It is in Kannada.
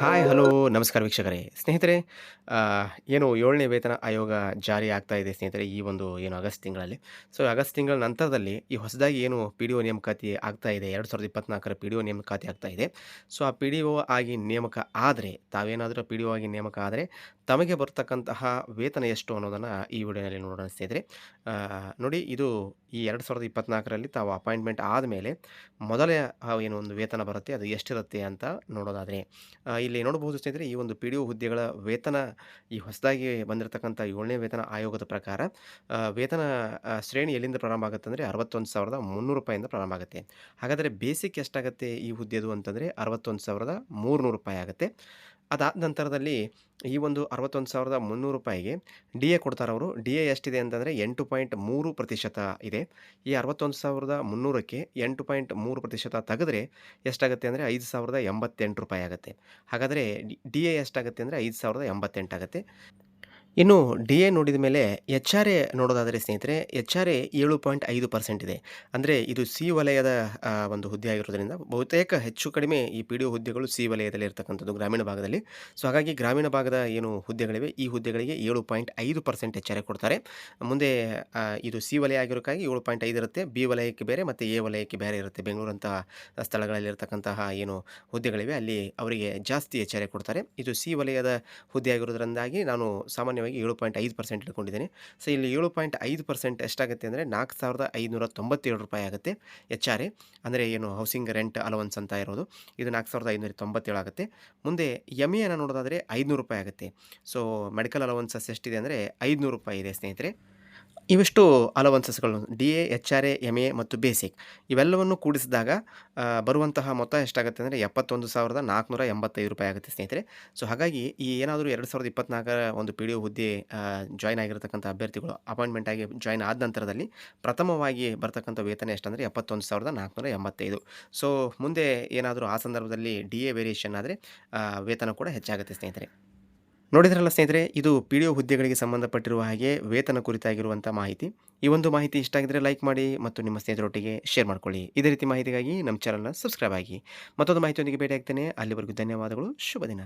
ಹಾಯ್, ಹಲೋ, ನಮಸ್ಕಾರ ವೀಕ್ಷಕರೇ. ಸ್ನೇಹಿತರೆ ಏನು ಏಳನೇ ವೇತನ ಆಯೋಗ ಜಾರಿ ಆಗ್ತಾ ಇದೆ ಸ್ನೇಹಿತರೆ ಈ ಒಂದು, ಏನು ಆಗಸ್ಟ್ ತಿಂಗಳಲ್ಲಿ. ಸೊ ಆಗಸ್ಟ್ ತಿಂಗಳ ನಂತರದಲ್ಲಿ ಈ ಹೊಸದಾಗಿ ಏನು ಪಿ ಡಿ ಒ ನೇಮಕಾತಿ ಆಗ್ತಾ ಇದೆ, ಎರಡು ಸಾವಿರದ ಇಪ್ಪತ್ನಾಲ್ಕರ ಪಿ ಡಿ ಒ ನೇಮಕಾತಿ ಆಗ್ತಾ ಇದೆ. ಸೊ, ಆ ಪಿ ಡಿ ಒ ಆಗಿ ನೇಮಕ ಆದರೆ, ತಾವೇನಾದರೂ ಪಿ ಡಿ ಒ ಆಗಿ ನೇಮಕ ಆದರೆ ತಮಗೆ ಬರ್ತಕ್ಕಂತಹ ವೇತನ ಎಷ್ಟು ಅನ್ನೋದನ್ನು ಈ ವಿಡಿಯೋನಲ್ಲಿ ನೋಡೋಣ ಸ್ನೇಹಿತರೆ ನೋಡಿ, ಇದು ಈ ಎರಡು ಸಾವಿರದ ಇಪ್ಪತ್ನಾಲ್ಕರಲ್ಲಿ ತಾವು ಅಪಾಯಿಂಟ್ಮೆಂಟ್ ಆದಮೇಲೆ ಮೊದಲ ಏನು ಒಂದು ವೇತನ ಬರುತ್ತೆ, ಅದು ಎಷ್ಟಿರುತ್ತೆ ಅಂತ ನೋಡೋದಾದರೆ ಇಲ್ಲಿ ನೋಡಬಹುದು ಸ್ನೇಹಿತರೆ, ಈ ಒಂದು ಪಿ ಡಿ ಹುದ್ದೆಗಳ ವೇತನ, ಈ ಹೊಸದಾಗಿ ಬಂದಿರತಕ್ಕಂಥ ಏಳನೇ ವೇತನ ಆಯೋಗದ ಪ್ರಕಾರ ವೇತನ ಶ್ರೇಣಿ ಎಲ್ಲಿಂದ ಪ್ರಾರಂಭ ಆಗುತ್ತೆ ಅಂದರೆ ಅರವತ್ತೊಂದು ಸಾವಿರದ ಮುನ್ನೂರು ರೂಪಾಯಿಂದ ಪ್ರಾರಂಭ ಆಗುತ್ತೆ. ಹಾಗಾದರೆ ಬೇಸಿಕ್ ಎಷ್ಟಾಗುತ್ತೆ ಈ ಹುದ್ದೆದು ಅಂತಂದರೆ ಅರವತ್ತೊಂದು ಸಾವಿರದ ಮೂರುನೂರು ರೂಪಾಯಿ ಆಗುತ್ತೆ. ಅದಾದ ನಂತರದಲ್ಲಿ ಈ ಒಂದು ಅರವತ್ತೊಂದು ಸಾವಿರದ ಮುನ್ನೂರು ರೂಪಾಯಿಗೆ ಡಿ ಎ ಕೊಡ್ತಾರೆ ಅವರು. ಡಿ ಎ ಎಷ್ಟಿದೆ ಅಂತಂದರೆ ಎಂಟು ಪಾಯಿಂಟ್ ಮೂರು ಪ್ರತಿಶತ ಇದೆ. ಈ ಅರವತ್ತೊಂದು ಸಾವಿರದ ಮುನ್ನೂರಕ್ಕೆ ಎಂಟು ಪಾಯಿಂಟ್ ಮೂರು ಪ್ರತಿಶತ ತೆಗೆದ್ರೆ ಎಷ್ಟಾಗುತ್ತೆ ಅಂದರೆ ಐದು ಸಾವಿರದ ಎಂಬತ್ತೆಂಟು ರೂಪಾಯಿ ಆಗುತ್ತೆ. ಹಾಗಾದರೆ ಡಿ ಎ ಎಷ್ಟಾಗುತ್ತೆ ಅಂದರೆ ಐದು ಸಾವಿರದ ಎಂಬತ್ತೆಂಟು ಆಗುತ್ತೆ. ಇನ್ನು ಡಿ ಎ ನೋಡಿದ ಮೇಲೆ ಎಚ್ ಆರ್ ಎ ನೋಡೋದಾದರೆ ಸ್ನೇಹಿತರೆ, ಎಚ್ ಆರ್ ಎ ಏಳು ಪಾಯಿಂಟ್ ಐದು ಪರ್ಸೆಂಟ್ ಇದೆ. ಅಂದರೆ ಇದು ಸಿ ವಲಯದ ಒಂದು ಹುದ್ದೆ ಆಗಿರೋದ್ರಿಂದ ಬಹುತೇಕ ಹೆಚ್ಚು ಕಡಿಮೆ ಈ ಪಿ ಡಿ ಒ ಹುದ್ದೆಗಳು ಸಿ ವಲಯದಲ್ಲಿ ಇರತಕ್ಕಂಥದ್ದು ಗ್ರಾಮೀಣ ಭಾಗದಲ್ಲಿ. ಸೊ, ಹಾಗಾಗಿ ಗ್ರಾಮೀಣ ಭಾಗದ ಏನು ಹುದ್ದೆಗಳಿವೆ, ಈ ಹುದ್ದೆಗಳಿಗೆ ಏಳು ಪಾಯಿಂಟ್ ಐದು ಪರ್ಸೆಂಟ್ ಎಚ್ ಕೊಡ್ತಾರೆ. ಮುಂದೆ ಇದು ಸಿ ವಲಯ ಆಗಿರೋಕ್ಕಾಗಿ ಏಳು ಪಾಯಿಂಟ್ ಐದು ಇರುತ್ತೆ, ಬಿ ವಲಯಕ್ಕೆ ಬೇರೆ ಮತ್ತು ಎ ವಲಯಕ್ಕೆ ಬೇರೆ ಇರುತ್ತೆ. ಬೆಂಗಳೂರಂತಹ ಸ್ಥಳಗಳಲ್ಲಿ ಇರತಕ್ಕಂತಹ ಏನು ಹುದ್ದೆಗಳಿವೆ, ಅಲ್ಲಿ ಅವರಿಗೆ ಜಾಸ್ತಿ ಎಚ್ ಆರ್ ಕೊಡ್ತಾರೆ. ಇದು ಸಿ ವಲಯದ ಹುದ್ದೆ ಆಗಿರೋದ್ರಿಂದಾಗಿ ನಾನು ಸಾಮಾನ್ಯವಾಗಿ ಏಳು ಪಾಯಿಂಟ್ ಐದು ಪರ್ಸೆಂಟ್ ಇಟ್ಕೊಂಡಿದ್ದೀನಿ. ಸೊ ಇಲ್ಲಿ ಏಳು ಪಾಯಿಂಟ್ ಐದು ಪರ್ಸೆಂಟ್ ಎಷ್ಟಾಗುತ್ತೆ ಅಂದರೆ ನಾಲ್ಕು ಸಾವಿರದ ಐದುನೂರ ತೊಂಬತ್ತೇಳು ರೂಪಾಯಿ ಆಗುತ್ತೆ ಎಚ್ ಆರ್ ಎ. ಅಂದರೆ ಏನು ಹೌಸಿಂಗ್ ರೆಂಟ್ ಅಲವನ್ಸ್ ಅಂತ ಇರೋದು. ಇದು ನಾಲ್ಕು ಸಾವಿರದ ಐನೂರ ತೊಂಬತ್ತೇಳು ಆಗುತ್ತೆ. ಮುಂದೆ ಎಂ ಎನ ನೋಡೋದಾದರೆ ಐದುನೂರು ರೂಪಾಯಿ ಆಗುತ್ತೆ. ಸೊ ಮೆಡಿಕಲ್ ಅಲವನ್ಸಸ್ ಎಷ್ಟಿದೆ ಅಂದರೆ ಐದುನೂರು ರೂಪಾಯಿ ಇದೆ ಸ್ನೇಹಿತರೆ. ಇವಿಷ್ಟು ಅಲವನ್ಸಸ್ಗಳು D A, H R A M A ಮತ್ತು ಬೇಸಿಕ್. ಇವೆಲ್ಲವನ್ನು ಕೂಡಿಸಿದಾಗ ಬರುವಂತಹ ಮೊತ್ತ ಎಷ್ಟಾಗುತ್ತೆ ಅಂದರೆ ಎಪ್ಪತ್ತೊಂದು ಸಾವಿರದ ನಾಲ್ಕುನೂರ ಎಂಬತ್ತೈದು ರೂಪಾಯಿ ಆಗುತ್ತೆ ಸ್ನೇಹಿತರೆ. ಸೊ, ಹಾಗಾಗಿ ಈ ಏನಾದರೂ ಎರಡು ಸಾವಿರದ ಇಪ್ಪತ್ನಾಲ್ಕರ ಒಂದು ಪಿ ಡಿ ಒ ಹುದ್ದೆ ಜಾಯ್ನ್ ಆಗಿರತಕ್ಕಂಥ ಅಭ್ಯರ್ಥಿಗಳು ಅಪಾಯಿಂಟ್ಮೆಂಟ್ ಆಗಿ ಜಾಯ್ನ್ ಆದ ನಂತರದಲ್ಲಿ ಪ್ರಥಮವಾಗಿ ಬರ್ತಕ್ಕಂಥ ವೇತನ ಎಷ್ಟಂದರೆ ಎಪ್ಪತ್ತೊಂದು ಸಾವಿರದ ನಾಲ್ಕುನೂರ ಎಂಬತ್ತೈದು. ಸೊ, ಮುಂದೆ ಏನಾದರೂ ಆ ಸಂದರ್ಭದಲ್ಲಿ ಡಿ ಎ ವೇರಿಯೇಷನ್ ಆದರೆ ವೇತನ ಕೂಡ ಹೆಚ್ಚಾಗುತ್ತೆ ಸ್ನೇಹಿತರೆ. ನೋಡಿದ್ರಲ್ಲ ಸ್ನೇಹಿತರೆ, ಇದು ಪಿ ಡಿ ಒ ಹುದ್ದೆಗಳಿಗೆ ಸಂಬಂಧಪಟ್ಟಿರುವ ಹಾಗೆ ವೇತನ ಕುರಿತಾಗಿರುವಂಥ ಮಾಹಿತಿ. ಈ ಒಂದು ಮಾಹಿತಿ ಇಷ್ಟ ಆಗಿದ್ರೆ ಲೈಕ್ ಮಾಡಿ ಮತ್ತು ನಿಮ್ಮ ಸ್ನೇಹಿತರೊಟ್ಟಿಗೆ ಶೇರ್ ಮಾಡ್ಕೊಳ್ಳಿ. ಇದೇ ರೀತಿ ಮಾಹಿತಿಗಾಗಿ ನಮ್ಮ ಚಾನಲ್ನ ಸಬ್ಸ್ಕ್ರೈಬ್ ಆಗಿ. ಮತ್ತೊಂದು ಮಾಹಿತಿಯೊಂದಿಗೆ ಭೇಟಿಯಾಗ್ತೇನೆ. ಅಲ್ಲಿವರೆಗೂ ಧನ್ಯವಾದಗಳು. ಶುಭ ದಿನ.